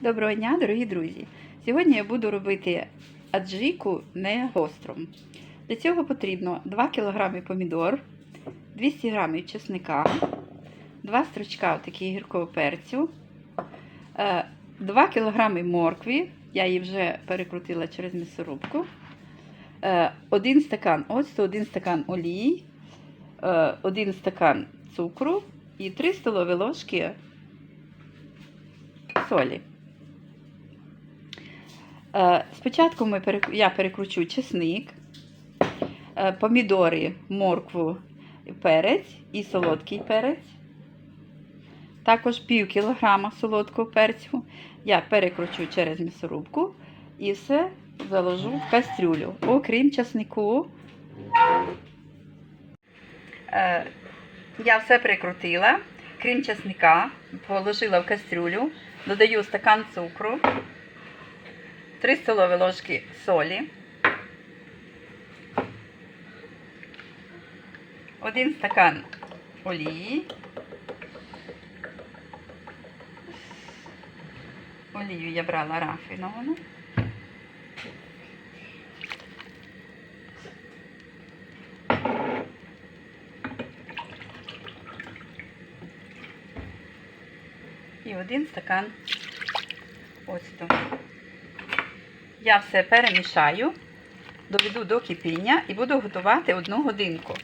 Доброго дня, дорогі друзі! Сьогодні я буду робити аджику не гостром. Для цього потрібно 2 кг помідор, 200 г чесника, 2 стручка гіркого перцю, 2 кг моркві, я її вже перекрутила через м'ясорубку, 1 стакан оцту, 1 стакан олії, 1 стакан цукру і 3 столові ложки солі. Е, Спочатку ми я перекручу чесник, е, помідори, моркву, перець і солодкий перець. Також пів кілограма солодкого перцю. Я перекручу через м'ясорубку і все заложу в кастрюлю. Окрім чеснику. Е, Я все прикрутила, крім чесника, положила в кастрюлю, додаю стакан цукру. 3 столові ложки солі, 1 стакан олії, олію я брала рафіновану, і 1 стакан оцту. Я все перемішаю, доведу до кипіння і буду готувати одну годинку.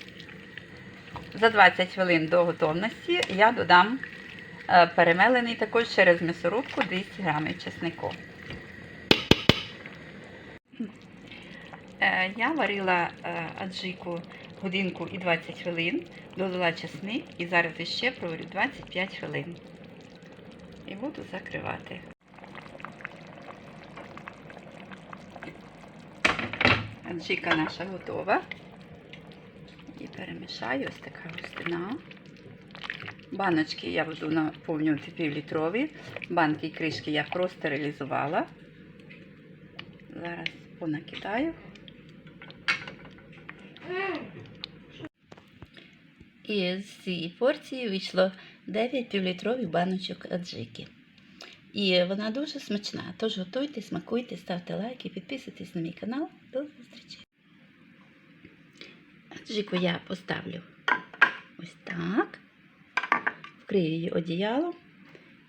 За 20 хвилин до готовності я додам е, перемелений також через м'ясорубку 200 г чеснику. Е, Я варила е, аджику годинку і 20 хвилин, додала чесник і зараз іще проварю 25 хвилин. І буду закривати. Аджика наша готова. І перемішаю ось така густина. Баночки я буду наповнювати півлітрові. Банки і кришки я простерилізувала. Зараз понакидаю. І з цієї порції вийшло 9 півлітрових баночок аджики. І вона дуже смачна. Тож готуйте, смакуйте, ставте лайки, підписуйтесь на мій канал. До зустрічі! Аджику я поставлю ось так. Вкрию її одіялом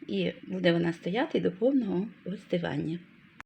і буде вона стояти до повного остивання.